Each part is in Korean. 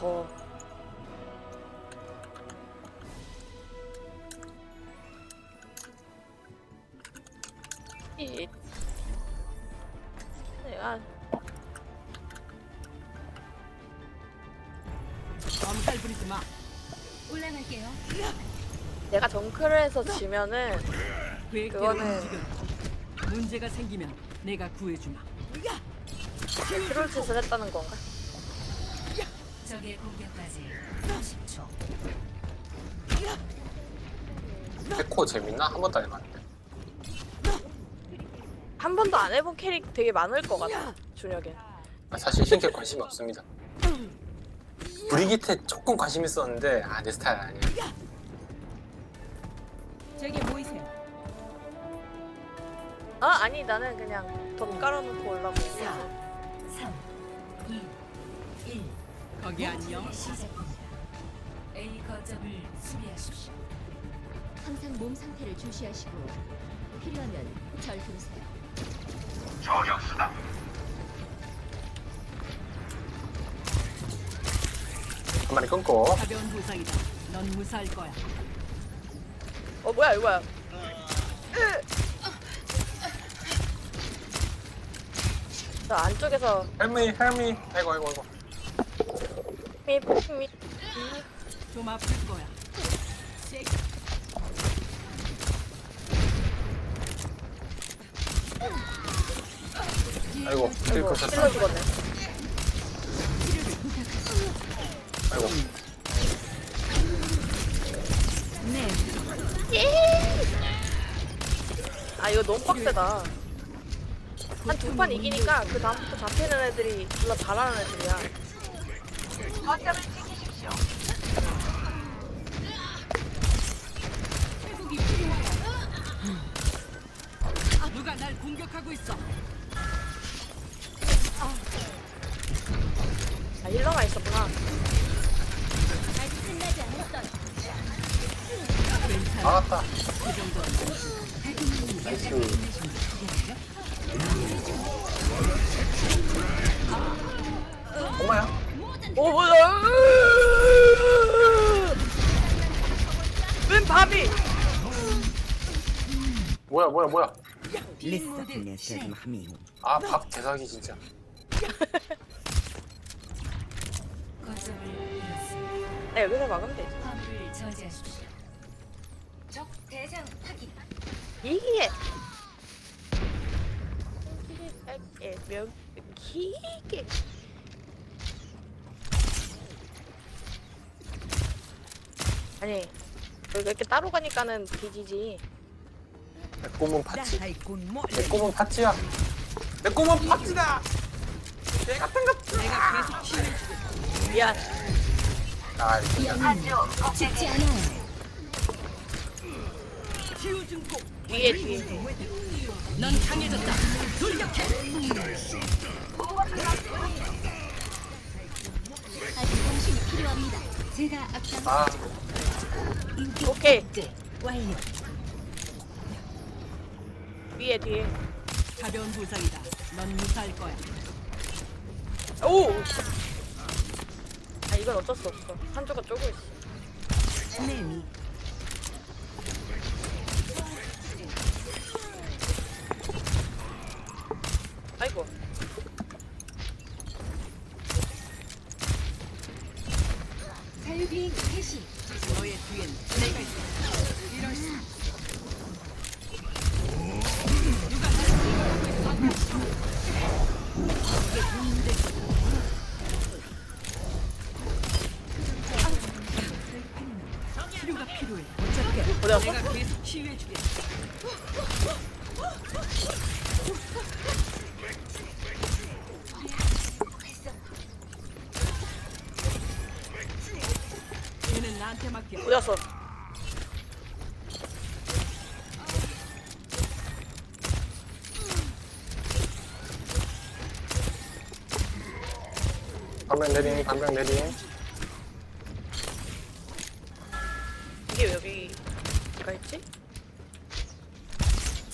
더 이- 내가 엄살 부리지 마. 올라갈게요. 내가 정크를 해서 지면은 그거는- 움직여. 문제가 생기면 내가 구해주마. 트롤 짓을 했다는 건가? 적의 공격까지 30초. 백호 재밌나? 한 번도 안 해봤는데. 한 번도 안 해본 캐릭 되게 많을 것 같아 준혁이 아, 사실 흰게 관심이 없습니다. 브리기테 조금 관심 있었는데 아 내 스타일 아니야. 제게 모이세요. 아 아니 나는 그냥 덧 깔아놓고 올라고 있어 3, 2, 1. 거기 안녕. 시작합니다. A 거점을 수비하십시오. 항상 몸 상태를 주시하시고 필요하면 절 부르세요. 한 마리 끊고 가벼운 부상이다. 넌 무사할 거야. 어 뭐야 이거 뭐야 저 안쪽에서 헬미 헬미 아이고 아이고 아이고 좀 아플 거야. 아이고 딜 아이고. 컷셨다. 찔러 죽었네. 아이고. 아 이거 너무 빡세다. 한 두 판 이기니까 그 다음부터 잡히는 애들이 졸라 잘하는 애들이야 누가 날 공격하고 있어. 아 힐러가 있었구나 괜찮아. 나갔다 그 정도는 나이스 오 뭐야 웬 밥이 뭐야 뭐야 뭐야 لسه في الناس لازم احميهم 아 밥 개사기 진짜 거점을 잃었습니다. 나 여기서 막으면 되지 화물을 저지하십시오. 적 대상 확인. 이게 이게 몇 기게 아니 여기 이렇게 따로 가니까는 뒤지지. 내꿈은 팥지. 내꿈은 팥지야. 내꿈은 팥지다! 내 같은 것 미안. 아, 뒤에 뒤에. 음. 아 오케이. 와이. 위에 뒤에. 가벼운 부상이다. 넌 무사할 거야. 오. 아 이건 어쩔 수 없어. 한 조각 쪼고 있어. 내미. 아이고. 자유비행 개시. 어디 갔어? 내가 계속 치유해주게. 얘 어디 갔어? 반병 내림 반병 내림 이게 왜 여기가 있지?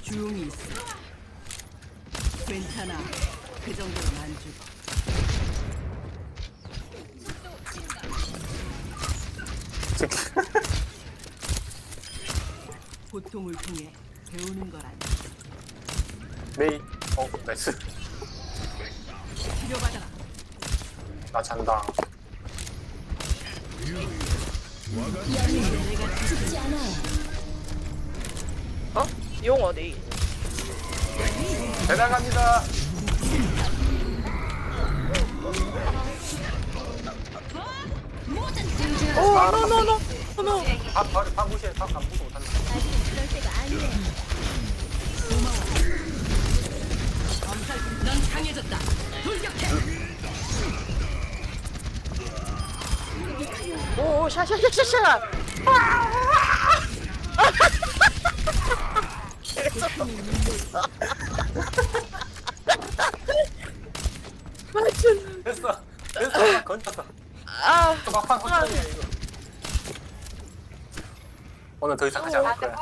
조용히 있어. 괜찮아. 그 정도는 안 죽어. 고통을 통해 배우는 거란 메이. 어, 나이스. 치료받아라. 나 잔다. 어? 용 어디? 대단합니다. 오, 노노노, 노노. 밥, 밥, 밥 무시해. 밥 아무것도 못한다. 오, 샤샤샤샤샤. 맞춘. 됐어. 됐어. 건졌어. 아, 막판 확정이야, 이거. 오늘 더 이상 하지 않을 거야.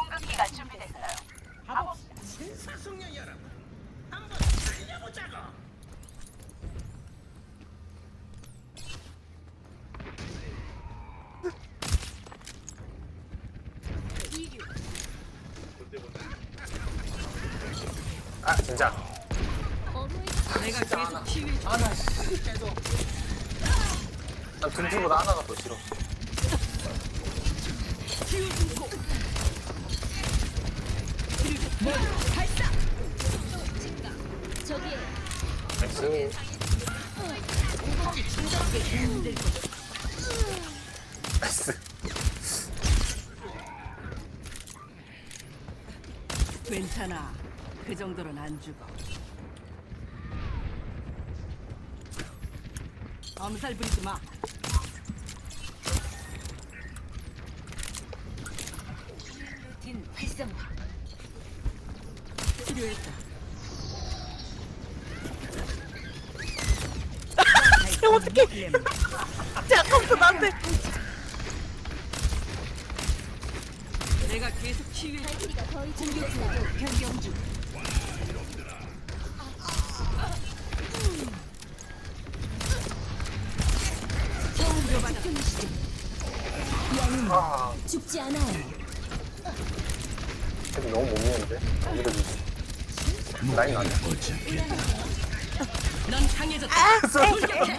아, 진짜. 내가 계속 하나, 씨, 계속. 난 둔지보다 하나가 더 싫어. 나이스. 나이스. 괜찮아. 그 정도는 안 죽어. 엄살 부리지 마. 루틴 활성화. 치료했다. 야, 어떡해. 쟤 아까부터 나한테. 내가 계속 치유해 줄 발키리가 더 이상 공격하고 변경 중. 영웅 아, 죽지 않아요. 근데 너무 못 미는데? 주지. 라인 아니야. 넌 강해졌다. 돌격해.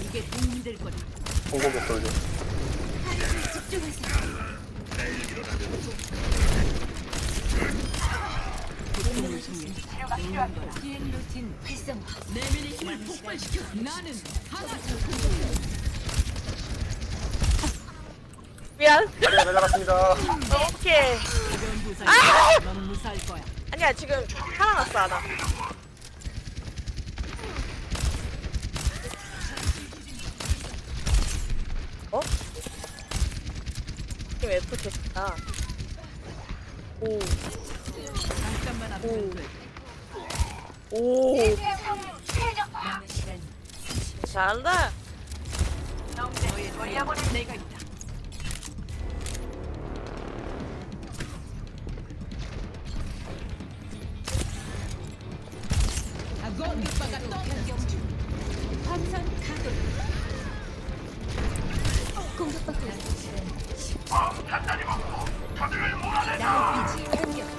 이게 도움이 될 거다. 공공격 돌려. 집중하세요. 고통을 통해 배우는 거라. 비행 루틴 활성화. 내면의 힘을 폭발시켜. 나는 하나도 미안. 다리가 날라갔습니다. 오케이. 가벼운 부상이 넌 무사할 거야. 아니야, 지금 살아났어, 하나. 어? 지금 F 됐다. 오, 잠깐만 아프면 돼. 오, 잘한다.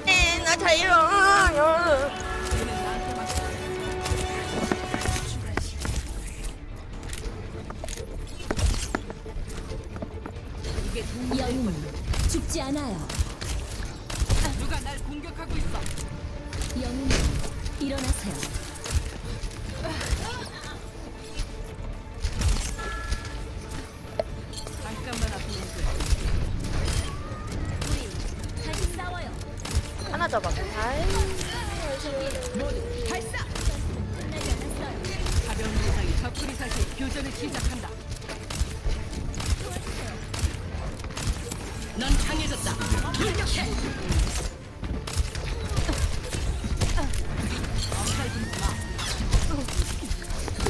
네, 나 자유. 이게 영웅 죽지 않아요. 누가 날 공격하고 있어. 영웅 일어나세요. 잠깐만 아프면 돼. 우리 다시 싸워요. 하나 잡아. 아이, 발사! 끝나지 않았어요. 가벼운 부상이 적군이 다시 교전을 시작한다.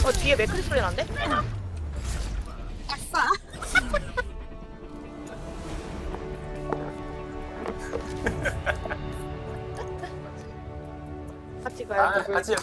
어, 뒤에 매크리 소리 난데? 같이 가야 아, 돼. 같이요.